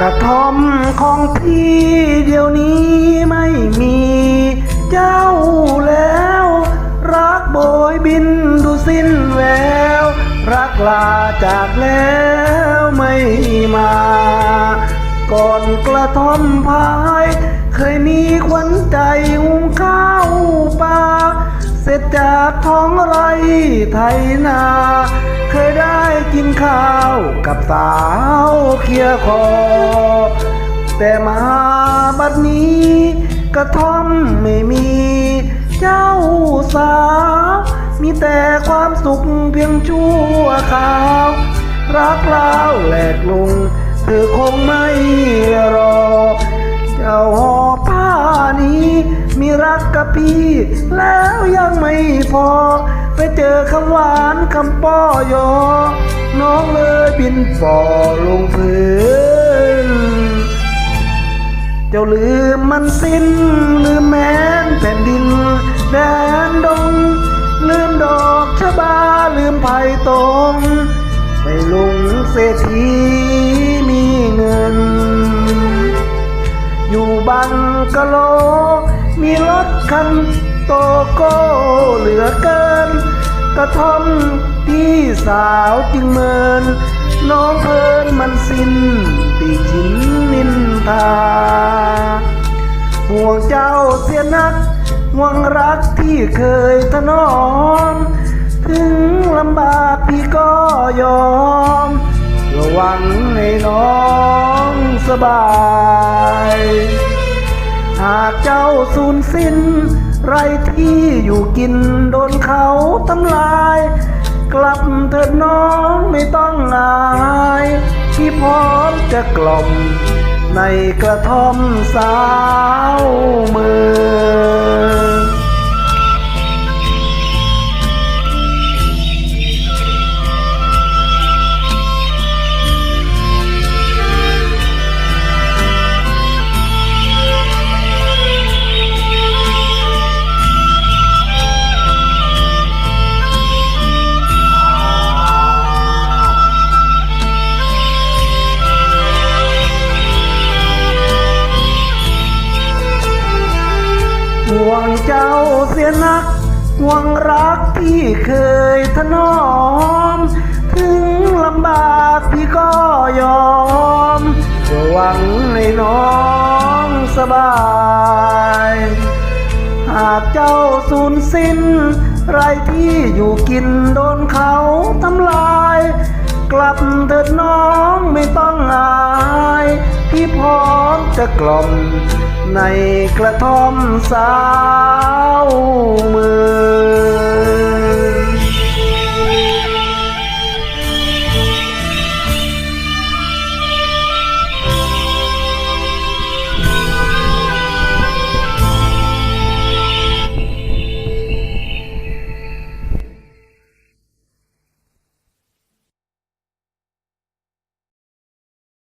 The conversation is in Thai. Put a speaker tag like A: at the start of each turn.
A: กระท่อมของพี่เดี๋ยวนี้ไม่มีเจ้าแล้ว รักโบยบินดูสิ้นแวว รักลาจากแล้วไม่มา ก่อนกระท่อมพาย เคยมีขวัญใจหุงข้าวปลาเสร็จจากท้องไรไทยนา เคยได้กินข้าวกับสาวเคียคอ แต่มาบัดนี้ กระท่อมไม่มี เจ้าสาว มีแต่ความสุขเพียงชั่วคราว รักแล้วแหลกลง เธอคงไม่รอ เจ้าหอ รักกับพี่ แล้วยังไม่พอ ไปเจอคำหวานคำป้อยอ น้องเลยบินฝ่อลงพื้นเจ้าลืมมันสิ้นลืมแม้นแผ่นดิน แดนดง ลืมดอกชะบาลืมไผ่ตงไม่ลุงเศรษฐีมีเงิน อยู่บังกะโล มีรถคันโตโก้เหลือเกิน กระท่อมพี่สาวจึงเมิน น้องเพลินมันสิ้นตีชินนินทา ห่วงเจ้าเสียนักห่วงรักที่เคยถนอม ถึงลำบากพี่ก็ยอมเพื่อหวังให้น้องสบาย หากเจ้าสูญสิ้น ไรที่อยู่กินโดนเขาทำลาย กลับเถิดน้องไม่ต้องอายพี่พร้อมจะกล่อม ในกระท่อมสาวเมือง จ้าเสียนักห่วงรักที่เคยถนอม ถึงลำบากพี่ก็ยอมเพื่อหวังให้น้องสบาย หากเจ้าสูญสิ้น ไรที่อยู่กินโดนเขาทำลาย กลับเถิดน้องไม่ต้องอาย พี่พร้อมจะกล่อม ในกระท่อมสาว